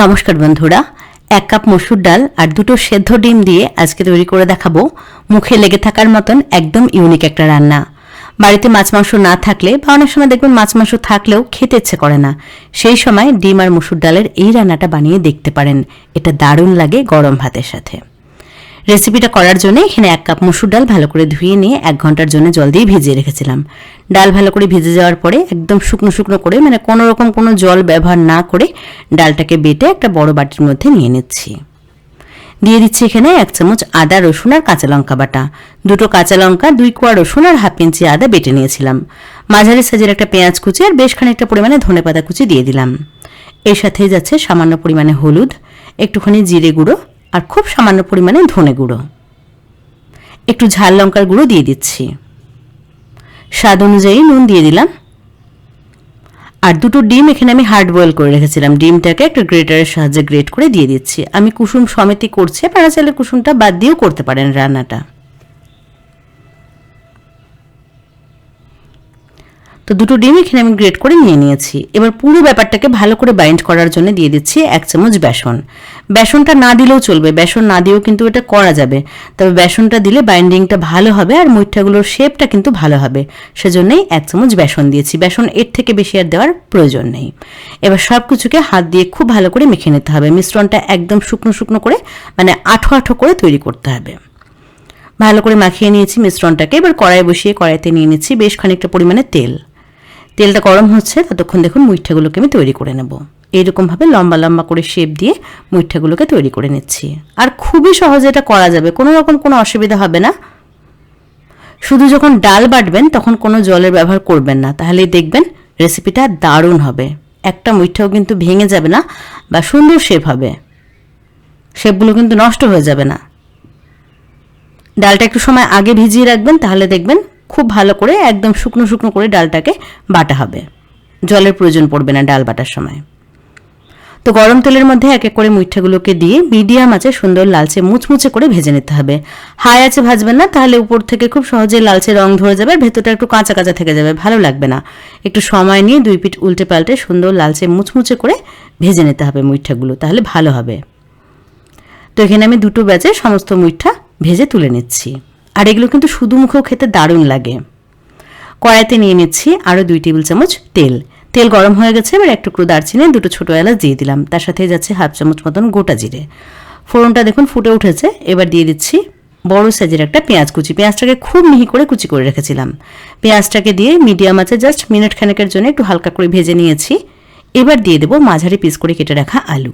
নমস্কার বন্ধুরা, এক কাপ মসুর ডাল আর দুটো সেদ্ধ ডিম দিয়ে আজকে তৈরি করে দেখাবো মুখে লেগে থাকার মতন একদম ইউনিক একটা রান্না। বাড়িতে মাছ মাংস না থাকলে বা অনেক সময় দেখবেন মাছ মাংস থাকলেও খেতে ইচ্ছে করে না। সেই সময় ডিম আর মসুর ডালের এই রান্নাটা বানিয়ে দেখতে পারেন। এটা দারুণ লাগে গরম ভাতের সাথে। রেসিপিটা করার জন্য এখানে এক কাপ মসুর ডাল ভালো করে ধুয়ে নিয়ে এক ঘণ্টার জন্য জল দিয়ে ভিজিয়ে রেখেছিলাম। ডাল ভালো করে ভিজে যাওয়ার পরে একদম শুকনো শুকনো করে মানে কোনো রকম কোনো জল ব্যবহার না করে ডালটাকে বেটে একটা বড় বাটির মধ্যে নিয়ে নিচ্ছি। দিয়ে দিচ্ছি এখানে এক চামচ আদা, রসুন আর কাঁচা লঙ্কা বাটা। দুটো কাঁচা লঙ্কা, দুই কোয়া রসুন আর হাফ ইঞ্চি আদা বেটে নিয়েছিলাম। মাঝারি সাইজের একটা পেঁয়াজ কুচি আর বেশ খানিকটা পরিমাণে ধনে পাতা কুচি দিয়ে দিলাম। এর সাথে যাচ্ছে সামান্য পরিমাণে হলুদ, একটুখানি জিরে গুঁড়ো আর খুব সামান্য পরিমাণে ধনে গুঁড়ো। একটু ঝাল লঙ্কার গুঁড়ো দিয়ে দিচ্ছি। স্বাদ অনুযায়ী নুন দিয়ে দিলাম। আর দুটো ডিম এখানে আমি হার্ড বয়েল করে রেখেছিলাম। ডিমটাকে একটা গ্রেটারের সাহায্যে গ্রেট করে দিয়ে দিচ্ছি। আমি কুসুম সমেতি করছি। আপনারা চাইলে কুসুমটা বাদ দিয়েও করতে পারেন রান্নাটা। তো দুটো ডিম এখানে আমি গ্রেট করে নিয়ে নিয়েছি। এবার পুরো ব্যাপারটাকে ভালো করে বাইন্ড করার জন্য দিয়ে দিচ্ছি এক চামচ বেসন। বেসনটা না দিলেও চলবে, বেসন না দিয়েও কিন্তু এটা করা যাবে। তবে বেসনটা দিলে বাইন্ডিংটা ভালো হবে আর মুইঠাগুলোর শেপটা কিন্তু ভালো হবে। সেজন্যই এক চামচ বেসন দিয়েছি। বেসন এর থেকে বেশি আর দেওয়ার প্রয়োজন নেই। এবার সব কিছুকে হাত দিয়ে খুব ভালো করে মেখে নিতে হবে। মিশ্রণটা একদম শুকনো শুকনো করে মানে আঠো আঠো করে তৈরি করতে হবে। ভালো করে মাখিয়ে নিয়েছি মিশ্রণটাকে। এবার কড়াই বসিয়ে কড়াইতে নিয়ে নিচ্ছি বেশ খানিকটা পরিমাণে তেল। তেলটা গরম হচ্ছে, ততক্ষণ দেখুন মুইঠাগুলোকে আমি তৈরি করে নেব। এইরকমভাবে লম্বা লম্বা করে শেপ দিয়ে মুইঠাগুলোকে তৈরি করে নিচ্ছি। আর খুবই সহজে এটা করা যাবে, কোনো রকম কোনো অসুবিধা হবে না। শুধু যখন ডাল বাটবেন, তখন কোনো জলের ব্যবহার করবেন না। তাহলেই দেখবেন রেসিপিটা দারুণ হবে। একটা মুইঠাও কিন্তু ভেঙে যাবে না বা সুন্দর শেপ হবে। শেপগুলো কিন্তু নষ্ট হয়ে যাবে না। ডালটা একটু সময় আগে ভিজিয়ে রাখবেন, তাহলে দেখবেন খুব ভালো করে একদম শুকনো শুকনো করে ডালটাকে বাটা হবে। জলের প্রয়োজন পড়বে না ডাল বাটার সময়। তো গরম তেলের মধ্যে এক এক করে মুইঠাগুলোকে দিয়ে মিডিয়াম আছে সুন্দর লালচে মুচমুচে করে ভেজে নিতে হবে। হাই আছে ভাজবেন না, তাহলে উপর থেকে খুব সহজে লালচে রং ধরে যাবে, ভেতরটা একটু কাঁচা কাঁচা থেকে যাবে, ভালো লাগবে না। একটু সময় নিয়ে দুই পিঠ উল্টে পাল্টে সুন্দর লালচে মুচমুচে করে ভেজে নিতে হবে মুইঠাগুলো, তাহলে ভালো হবে। তো এখানে আমি দুটো ব্যাচে সমস্ত মুইঠা ভেজে তুলে নিচ্ছি। আর এগুলো কিন্তু শুধু মুখেও খেতে দারুণ লাগে। কড়াইতে নিয়ে নিচ্ছি আরও দুই টেবিল চামচ তেল। তেল গরম হয়ে গেছে, এবার এক টুকরো দারচিনি, দুটো ছোটো এলাচ দিয়ে দিলাম। তার সাথে যাচ্ছে হাফ চামচ মতন গোটা জিরে। ফোড়নটা দেখুন ফুটে উঠেছে। এবার দিয়ে দিচ্ছি বড় সাইজের একটা পেঁয়াজ কুচি। পেঁয়াজটাকে খুব মিহি করে কুচি করে রেখেছিলাম। পেঁয়াজটাকে দিয়ে মিডিয়াম আছে জাস্ট মিনিট খানেকের জন্য একটু হালকা করে ভেজে নিয়েছি। এবার দিয়ে দেবো মাঝারি পিস করে কেটে রাখা আলু।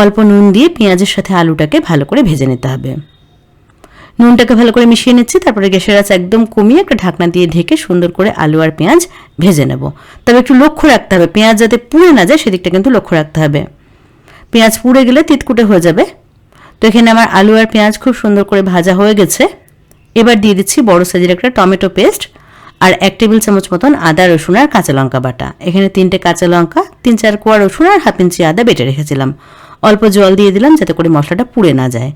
অল্প নুন দিয়ে পেঁয়াজের সাথে আলুটাকে ভালো করে ভেজে নিতে হবে। নুনটাকে ভালো করে মিশিয়ে নিচ্ছি, তারপরে গ্যাসের আঁচ একদম কমিয়ে একটা ঢাকনা দিয়ে ঢেকে সুন্দর করে আলু আর পেঁয়াজ ভেজে নেব। তবে একটু লক্ষ্য রাখতে হবে, পেঁয়াজ যাতে পুড়ে না যায় সেদিকটা কিন্তু লক্ষ্য রাখতে হবে। পেঁয়াজ পুড়ে গেলে তিতকুটে হয়ে যাবে। তো এখানে আমার আলু আর পেঁয়াজ খুব সুন্দর করে ভাজা হয়ে গেছে। এবার দিয়ে দিচ্ছি বড় সাইজের একটা টমেটো পেস্ট আর এক টেবিল চামচ মতন আদা, রসুন আর কাঁচা লঙ্কা বাটা। এখানে তিনটে কাঁচা লঙ্কা, তিন চার কোয়া রসুন আর হাফ ইঞ্চি আদা বেটে রেখেছিলাম। অল্প জল দিয়ে দিলাম যাতে করে মশলাটা পুড়ে না যায়।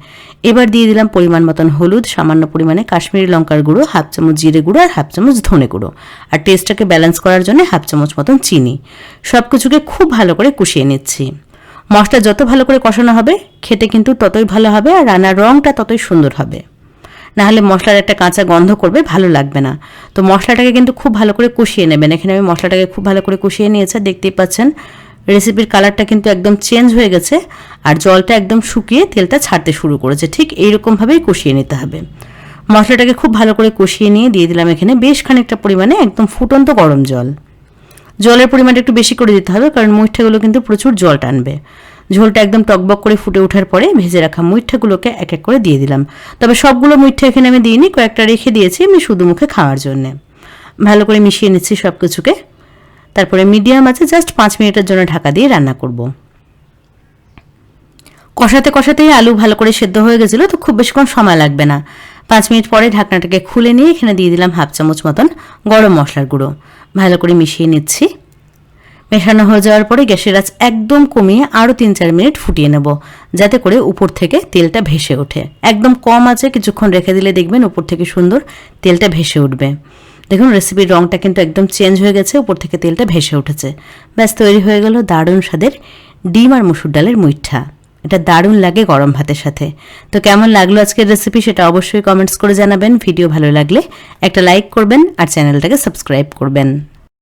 এবার দিয়ে দিলাম পরিমাণ মতন হলুদ, সামান্য পরিমাণে কাশ্মীরি লঙ্কার গুঁড়ো, হাফ চামচ জিরে গুঁড়ো আর হাফ চামচ ধনে গুঁড়ো। আর টেস্টটাকে ব্যালেন্স করার জন্য হাফ চামচ মতন চিনি। সব কিছুকে খুব ভালো করে কষিয়ে নিচ্ছি। মশলা যত ভালো করে কষানো হবে, খেতে কিন্তু ততই ভালো হবে আর রান্নার রঙটা ততই সুন্দর হবে। নাহলে মশলার একটা কাঁচা গন্ধ করবে, ভালো লাগবে না। তো মশলাটাকে কিন্তু খুব ভালো করে কষিয়ে নেবেন। এখানে আমি মশলাটাকে খুব ভালো করে কষিয়ে নিয়েছে, দেখতেই পাচ্ছেন। রেসিপির কালারটা কিন্তু একদম চেঞ্জ হয়ে গেছে আর জলটা একদম শুকিয়ে তেলটা ছাড়তে শুরু করেছে। ঠিক এইরকমভাবেই কষিয়ে নিতে হবে। মশলাটাকে খুব ভালো করে কষিয়ে নিয়ে দিয়ে দিলাম এখানে বেশ খানিকটা পরিমাণে একদম ফুটন্ত গরম জল। জলের পরিমাণটা একটু বেশি করে দিতে হবে কারণ মুইঠাগুলো কিন্তু প্রচুর জল টানবে। ঝোলটা একদম টকবক করে ফুটে ওঠার পরে ভেজে রাখা মুইঠাগুলোকে এক এক করে দিয়ে দিলাম। তবে সবগুলো মুইঠা এখানে আমি দিইনি, কয়েকটা রেখে দিয়েছি আমি শুধু মুখে খাওয়ার জন্যে। ভালো করে মিশিয়ে নিচ্ছি সব কিছুকে তারপরে মিডিয়াম আছে জাস্ট পাঁচ মিনিটের জন্য ঢাকা দিয়ে রান্না করব। কষাতে কষাতেই আলু ভালো করে সেদ্ধ হয়ে গেছিল, তো খুব বেশিক্ষণ সময় লাগবে না। পাঁচ মিনিট পরে ঢাকনাটাকে খুলে নিয়ে এখানে দিয়ে দিলাম হাফ চামচ মতন গরম মশলার গুঁড়ো। ভালো করে মিশিয়ে নিচ্ছি। মেশানো হয়ে যাওয়ার পরে গ্যাসের আঁচ একদম কমিয়ে আরও তিন চার মিনিট ফুটিয়ে নেব, যাতে করে উপর থেকে তেলটা ভেসে ওঠে। একদম কম আছে কিছুক্ষণ রেখে দিলে দেখবেন উপর থেকে সুন্দর তেলটা ভেসে উঠবে। দেখুন রেসিপির রঙটা কিন্তু একদম চেঞ্জ হয়ে গেছে, উপর থেকে তেলটা ভেসে উঠেছে। ব্যাস, তৈরি হয়ে গেল দারুণ স্বাদের ডিম আর মুসুর ডালের মুইঠা এটা দারুণ লাগে গরম ভাতের সাথে। তো কেমন লাগল আজকের রেসিপি সেটা অবশ্যই কমেন্টস করে জানাবেন। ভিডিও ভালো লাগলে একটা লাইক করবেন আর চ্যানেলটাকে সাবস্ক্রাইব করবেন।